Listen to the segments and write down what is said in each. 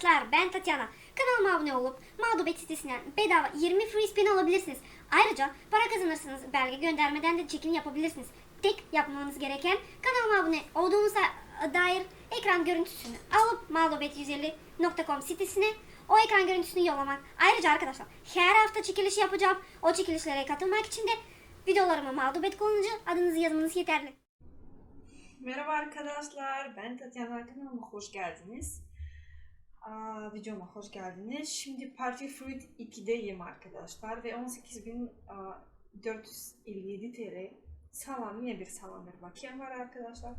arkadaşlar ben Tatyana. Kanalıma abone olup Mağdubet sitesinden bedava 20 free spin alabilirsiniz. Ayrıca para kazanırsınız. Belge göndermeden de çekim yapabilirsiniz. Tek yapmanız gereken kanalıma abone olduğunuza dair ekran görüntüsünü alıp mağdubet150.com sitesine o ekran görüntüsünü yollamak. Ayrıca arkadaşlar her hafta çekiliş yapacağım. O çekilişlere katılmak için de videolarıma mağdubet kullanıcı adınızı yazmanız yeterli. Merhaba arkadaşlar, ben Tatyana kanalıma hoş geldiniz. Aa, videoma hoş geldiniz. Şimdi Party Fruit 2'deyim arkadaşlar ve 18.457 TL sağlam yine bir sağlam bir bakiyem var arkadaşlar.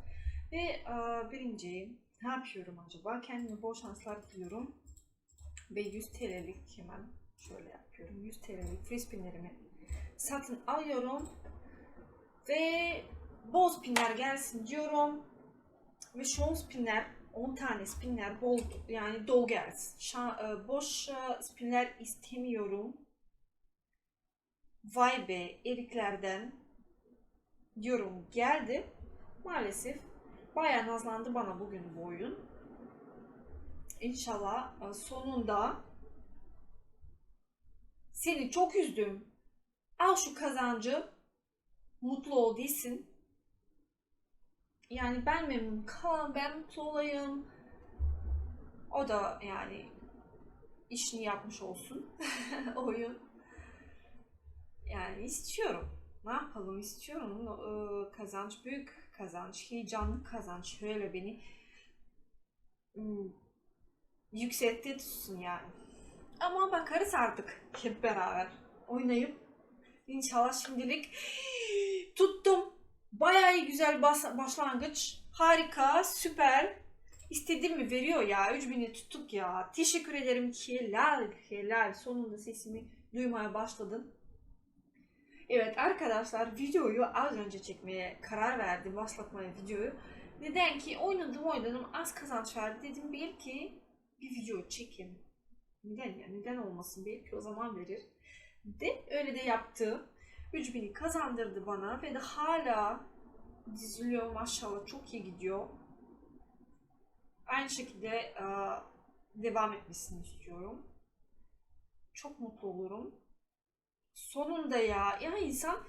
Ve aa, birinciyim. Ne yapıyorum acaba? Kendime bol şanslar diliyorum. Ve 100 TL'lik hemen şöyle yapıyorum. 100 TL'lik free spinlerimi satın alıyorum. Ve bol spinler gelsin diyorum. Ve şon spinler 10 tane spinler bol yani. Şa- e, boş e, spinler istemiyorum. Vay be eriklerden diyorum geldi. Maalesef bayağı nazlandı bana bugün bu oyun. İnşallah e, sonunda seni çok üzdüm. Al şu kazancı. Mutlu ol değilsin. Yani ben memnun kalan, ben mutlu olayım. O da yani işini yapmış olsun oyun. Yani istiyorum. Ne yapalım istiyorum. Ee, kazanç büyük kazanç, heyecanlı kazanç. Şöyle beni hmm, yükseltti tutsun yani. Ama bakarız artık hep beraber oynayıp. İnşallah şimdilik tuttum. Bayağı iyi güzel bas- başlangıç. Harika, süper. İstediğimi veriyor ya. 3000'i tuttuk ya. Teşekkür ederim. Helal, helal. Sonunda sesimi duymaya başladım. Evet arkadaşlar videoyu az önce çekmeye karar verdim. Başlatmaya videoyu. Neden ki oynadım oynadım az kazanç verdi. Dedim belki bir video çekeyim. Neden ya? Neden olmasın? Belki o zaman verir. De öyle de yaptı. 3000'i kazandırdı bana ve de hala diziliyor maşallah çok iyi gidiyor. Aynı şekilde e, devam etmesini istiyorum. Çok mutlu olurum. Sonunda ya, ya insan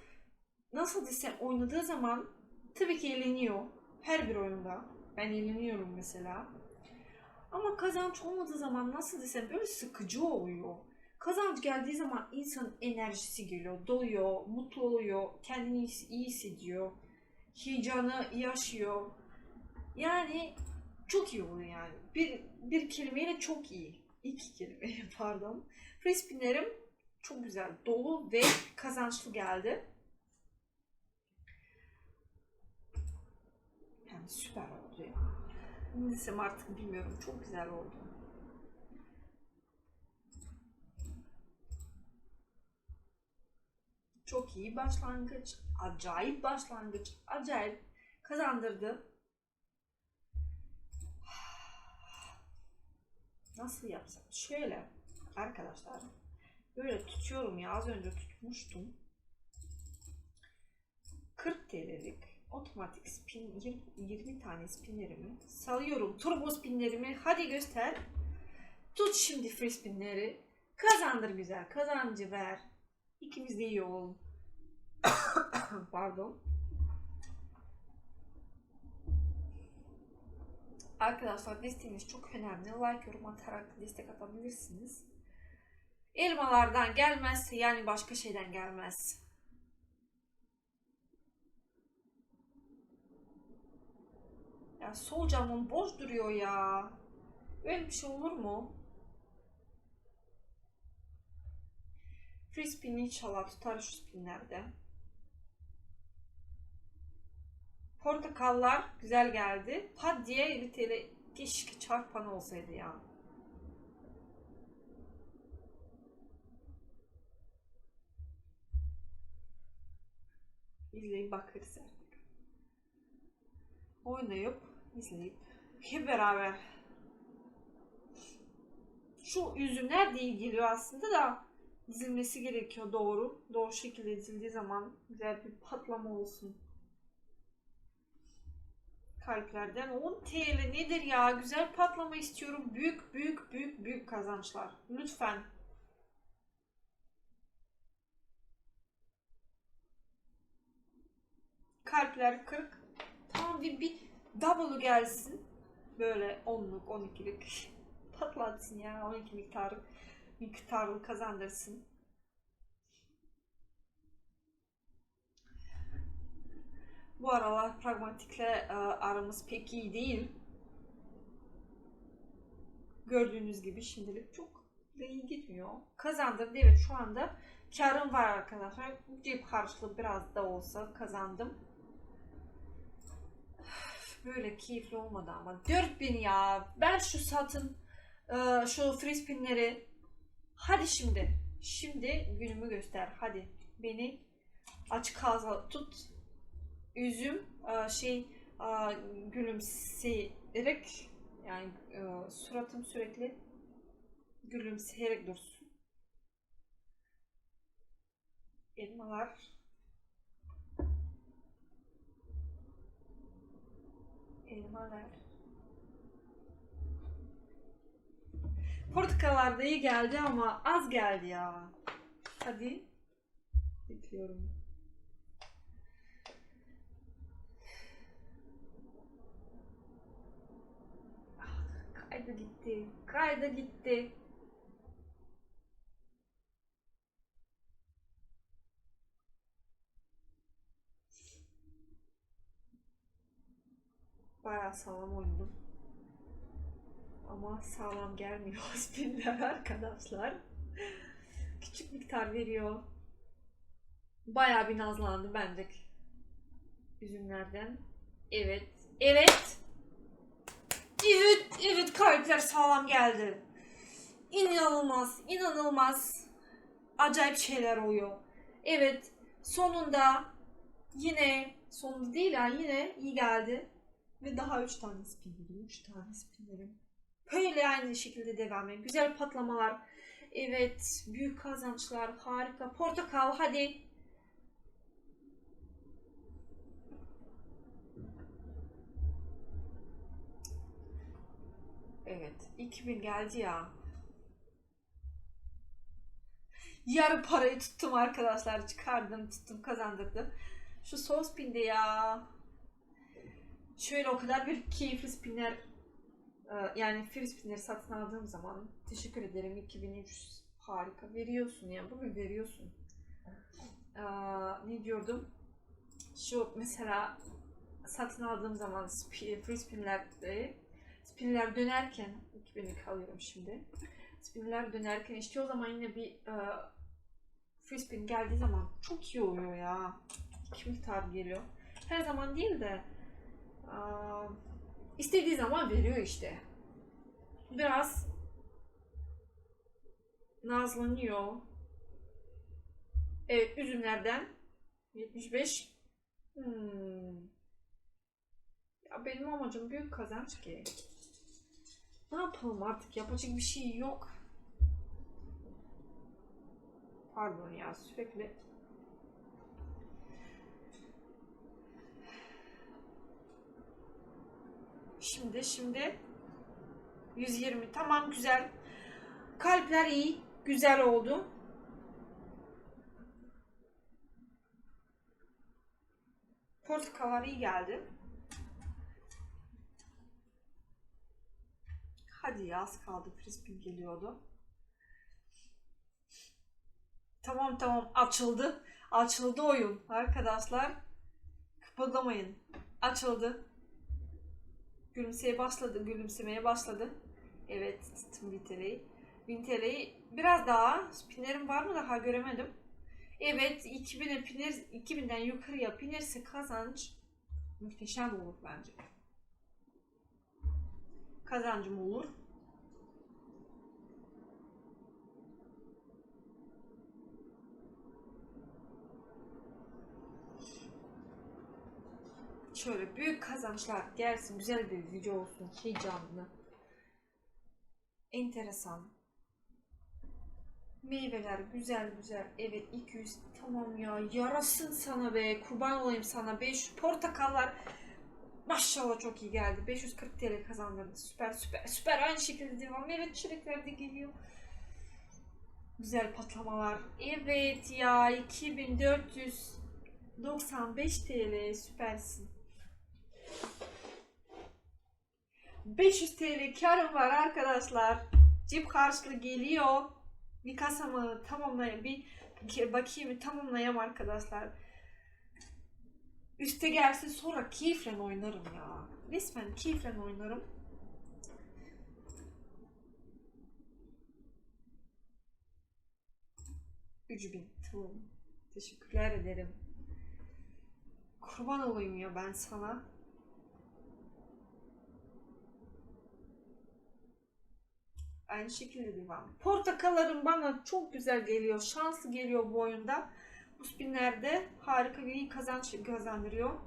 nasıl desem oynadığı zaman tabii ki eğleniyor. Her bir oyunda. Ben eğleniyorum mesela. Ama kazanç olmadığı zaman nasıl desem böyle sıkıcı oluyor. Kazanç geldiği zaman insanın enerjisi geliyor, doluyor, mutlu oluyor, kendini iyi- hissediyor, heyecanı yaşıyor. Yani çok iyi oluyor yani. Bir, bir kelimeyle çok iyi. İki kelime pardon. Free çok güzel, dolu ve kazançlı geldi. Yani süper oldu ya. Ne desem artık bilmiyorum. Çok güzel oldu. Çok iyi başlangıç. Acayip başlangıç. Acayip kazandırdı. Nasıl yapsam? Şöyle arkadaşlar. Böyle tutuyorum ya. Az önce tutmuştum. 40 TL'lik otomatik spin 20, 20 tane spinlerimi salıyorum. Turbo spinlerimi hadi göster. Tut şimdi free spinleri. Kazandır güzel. Kazancı ver. İkimiz de iyi olalım. Pardon. Arkadaşlar desteğiniz çok önemli. Like, yorum atarak destek atabilirsiniz. Elmalardan gelmezse yani başka şeyden gelmez. Ya sol camım boş duruyor ya. Böyle bir şey olur mu? Free spin inşallah tutar şu spinlerde. Portakallar güzel geldi. Pat diye bir tele keşke çarpan olsaydı ya. İzleyip bakarız artık. Oynayıp, izleyip hep beraber. Şu üzümler de iyi geliyor aslında da dizilmesi gerekiyor doğru. Doğru şekilde dizildiği zaman güzel bir patlama olsun. Kalplerden 10 TL nedir ya? Güzel patlama istiyorum. Büyük büyük büyük büyük kazançlar. Lütfen. Kalpler 40. Tamam bir, bir double gelsin. Böyle 10'luk 12'lik patlatsın ya. 12 miktarı miktarlı kazandırsın. Bu aralar pragmatikle e, aramız pek iyi değil. Gördüğünüz gibi şimdilik çok da iyi gitmiyor. Kazandım evet şu anda karım var arkadaşlar. Cep harçlığı biraz da olsa kazandım. Böyle keyifli olmadı ama 4000 ya. Ver şu satın e, şu free spinleri. Hadi şimdi. Şimdi günümü göster. Hadi beni aç kalsa tut üzüm e, şey e, gülümseyerek yani e, suratım sürekli gülümseyerek dursun. Elmalar elmalar Portakallar da iyi geldi ama az geldi ya. Hadi. Bekliyorum. Kaydı gitti. Kaydı gitti. Bayağı sağlam oynadım. Ama sağlam gelmiyor spinler arkadaşlar. Küçük miktar veriyor. Bayağı bir nazlandı bence. Üzümlerden. Evet. Evet. Evet, evet kalpler sağlam geldi. İnanılmaz, inanılmaz. Acayip şeyler oluyor. Evet, sonunda yine, sonunda değil ya yine iyi geldi. Ve daha 3 tane spinlerim, 3 tane spinlerim. Böyle aynı şekilde devam ediyor. Güzel patlamalar. Evet, büyük kazançlar, harika. Portakal hadi. Evet. 2000 geldi ya. Yarı parayı tuttum arkadaşlar. Çıkardım, tuttum, kazandırdım. Şu sol spinde ya. Şöyle o kadar bir keyifli spinler yani free spinleri satın aldığım zaman teşekkür ederim 2300 harika veriyorsun ya bugün veriyorsun. Aa, ne diyordum? Şu mesela satın aldığım zaman spinlerde spinler dönerken 2000'lik alıyorum şimdi. Spinler dönerken işte o zaman yine bir e, free spin geldiği zaman çok iyi oluyor ya. İki miktar geliyor. Her zaman değil de aa, istediği zaman veriyor işte. Biraz nazlanıyor. Evet üzümlerden 75 hmm. Ya benim amacım büyük kazanç ki. Ne yapalım artık yapacak bir şey yok. Pardon ya sürekli Şimdi şimdi 120 tamam güzel. Kalpler iyi. Güzel oldu. Portakallar iyi geldi. Hadi ya az kaldı. Frisbee geliyordu. Tamam tamam açıldı. Açıldı oyun arkadaşlar. Kıpırdamayın. Açıldı. Gülümseye başladı. Gülümsemeye başladı. Evet tuttum 1000 TL'yi. 1000 TL'yi biraz daha spinlerim var mı daha göremedim. Evet 2000'e piner, 2000'den yukarıya pinerse kazanç muhteşem olur bence. Kazancım olur. Şöyle büyük kazançlar gelsin. Güzel bir video olsun. Heyecanlı. Enteresan. Meyveler güzel güzel. Evet 200 tamam ya. Yarasın sana be. Kurban olayım sana be. Şu portakallar Maşallah çok iyi geldi. 540 TL kazandırdı. Süper süper süper. Aynı şekilde devam. Evet çilekler de geliyor. Güzel patlamalar. Evet ya 2495 TL süpersin. 500 TL karım var arkadaşlar. Cip karşılığı geliyor. Bir kasamı tamamlayayım. Bir bakayım tamamlayayım arkadaşlar. Üste gelsin sonra keyifle oynarım ya. Resmen keyifle oynarım. Üç bin. Tamam. Teşekkürler ederim. Kurban olayım ya ben sana. Aynı şekilde devam. Portakallarım bana çok güzel geliyor. Şanslı geliyor bu oyunda. Bu spinlerde harika bir kazanç kazandırıyor.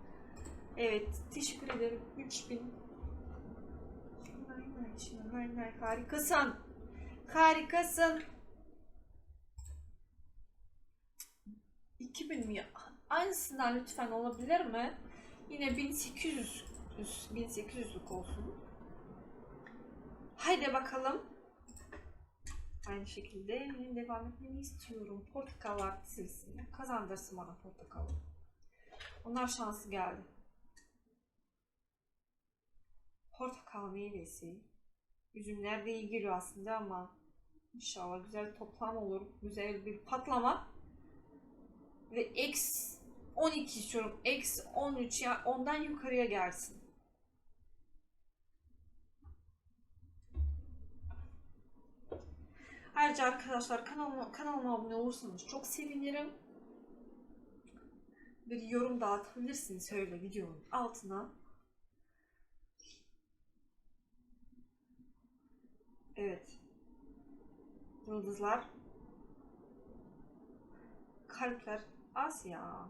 Evet, teşekkür ederim. 3000. Nay nay, şimdi nay nay, harikasın. Harikasın. 2000 mi? Aynısından lütfen olabilir mi? Yine 1800 1800'lük olsun. Haydi bakalım. Aynı şekilde yine devam etmeni istiyorum. Portakallar dizilsin. Kazandırsın bana portakalı. Onlar şanslı geldi. Portakal meyvesi. Üzümler de iyi aslında ama inşallah güzel toplam olur. Güzel bir patlama. Ve X 12 istiyorum. X 13 ya yani ondan yukarıya gelsin. Ayrıca arkadaşlar kanalıma, kanalıma abone olursanız çok sevinirim. Bir yorum da atabilirsiniz öyle videonun altına. Evet. Yıldızlar. Kalpler. Az ya.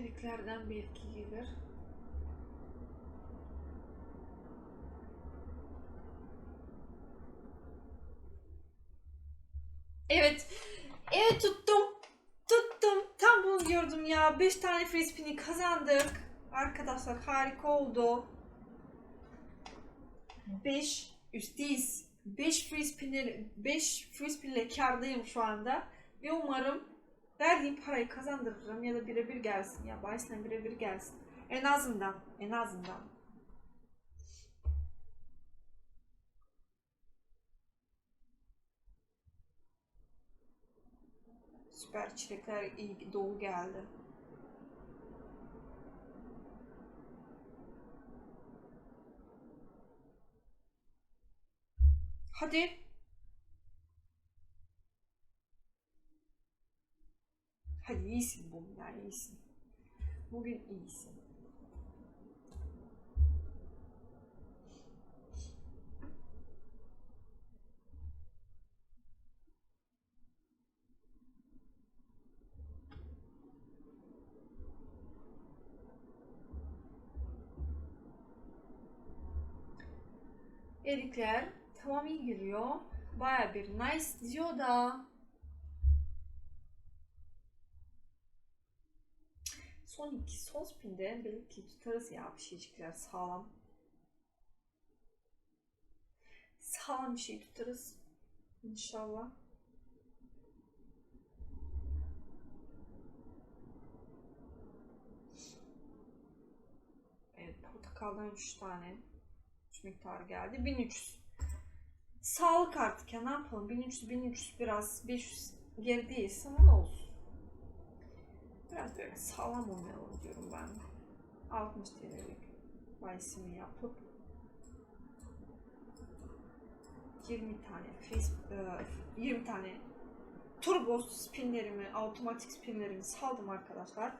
Hediklerden belki gelir. Evet. Evet tuttum. Tuttum. Tam bunu diyordum ya. 5 tane spin'i kazandık. Arkadaşlar harika oldu. 5 üstteyiz. 5 free spin'ler 5 free spin'le kardayım şu anda. Ve umarım verdiğim parayı kazandırırım ya da birebir gelsin ya. Bahisle birebir gelsin. En azından. En azından. Süper çilekler iyi dolu geldi. Hadi iyisin bugün ya iyisin. Bugün iyisin. Erikler tamam iyi geliyor. Baya bir nice diyor da. Son iki son spinde belki tutarız ya bir şeycikler sağlam. Sağlam bir şey tutarız. İnşallah. Evet portakaldan 3 tane. 3 miktarı geldi. 1300. Sağlık artık ya ne yapalım? 1300 1300 biraz 500 gerideyiz ama olsun. Biraz böyle sağlam oynayalım diyorum ben. 60 TL'lik bahisimi yapıp 20 tane face, 20 tane turbo spinlerimi, otomatik spinlerimi saldım arkadaşlar.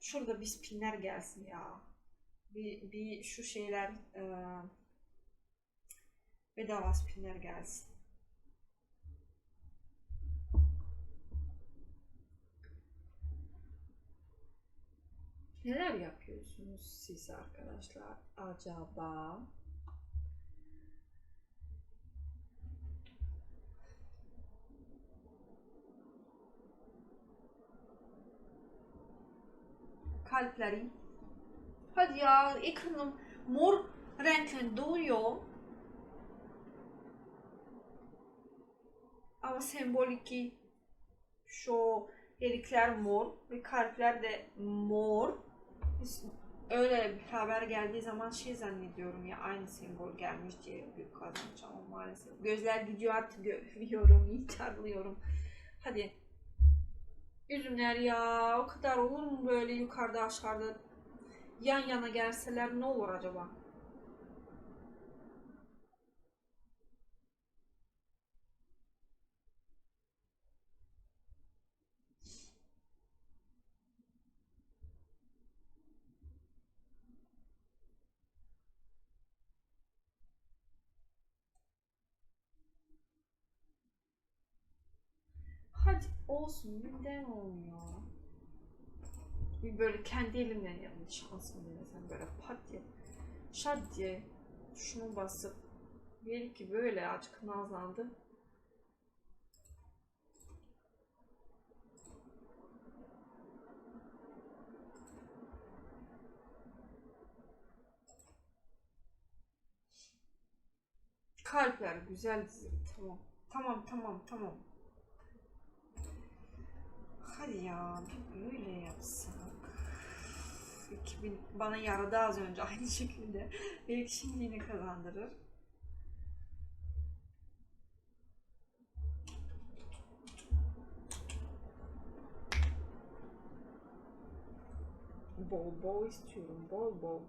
Şurada bir spinler gelsin ya. Bir, bir şu şeyler e, bedava spinler gelsin. Neler yapıyorsunuz siz arkadaşlar acaba? Kalplerim. Hadi ya ekranım mor renkli doğuyor. Ama sembolik ki şu erikler mor ve kalpler de mor. Öyle bir haber geldiği zaman şey zannediyorum ya aynı sembol gelmiş diye büyük kazanç ama maalesef. Gözler gidiyor artık görüyorum, iyi çarpılıyorum. Hadi. Üzümler ya o kadar olur mu böyle yukarıda aşağıda yan yana gelseler ne olur acaba? Hadi olsun birden olmuyor. Bir böyle kendi elimle yanlış şansım denesem böyle pat diye şat diye şunu basıp belki böyle açık nazlandı. Kalpler güzel dizili tamam. Tamam tamam tamam. Hadi ya bir böyle yapsak. 2000 bana yaradı az önce aynı şekilde. Belki şimdi yine kazandırır. Bol bol istiyorum. Bol bol.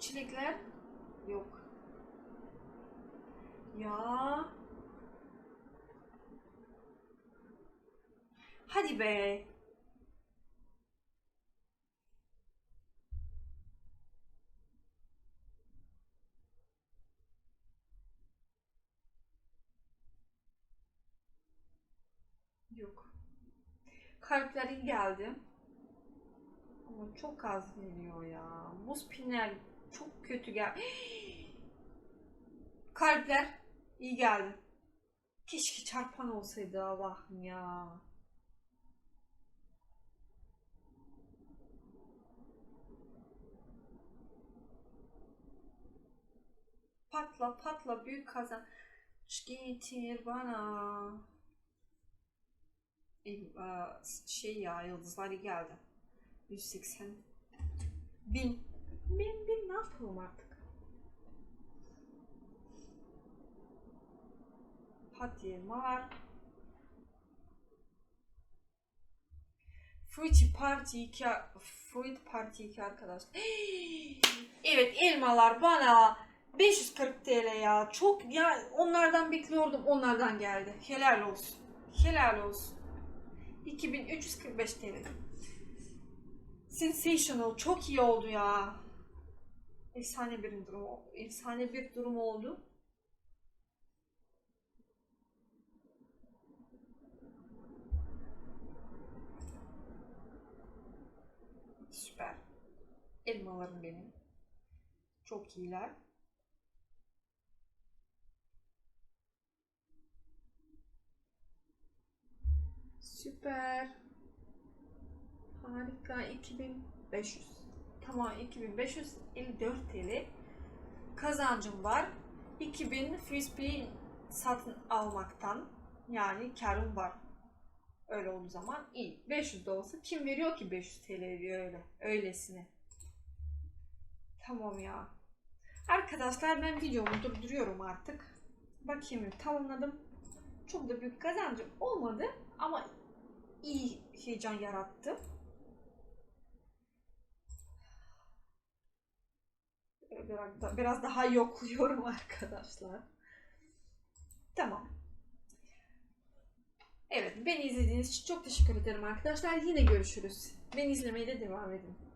Çilekler yok. Ya. Hadi be. Yok. Kalplerin geldi. Ama çok az geliyor ya. Buz pinler çok kötü gel. Kalpler iyi geldi. Keşke çarpan olsaydı Allah'ım ya. Patla patla büyük kazan. Getir bana. Şey ya yıldızlar geldi. 180 bin. Bin bin ne yapalım artık? Hadi var. Fruity Party 2 Fruit Party 2 arkadaşlar. evet elmalar bana 540 TL ya. Çok ya onlardan bekliyordum. Onlardan geldi. Helal olsun. Helal olsun. 2345 TL. Sensational. Çok iyi oldu ya. Efsane bir durum, efsane bir durum oldu. Süper. Elmalarım benim. Çok iyiler. Süper. Harika. 2500. Tamam 2554 TL kazancım var. 2000 frisbee satın almaktan yani karım var. Öyle olduğu zaman iyi. 500 de olsa kim veriyor ki 500 TL diyor öyle. Öylesine. Tamam ya. Arkadaşlar ben videomu durduruyorum artık. Bakayım tamamladım. Çok da büyük kazancım olmadı ama iyi heyecan yarattı. Biraz, biraz daha yokluyorum arkadaşlar. Tamam. Evet, beni izlediğiniz için çok teşekkür ederim arkadaşlar. Yine görüşürüz. Beni izlemeye de devam edin.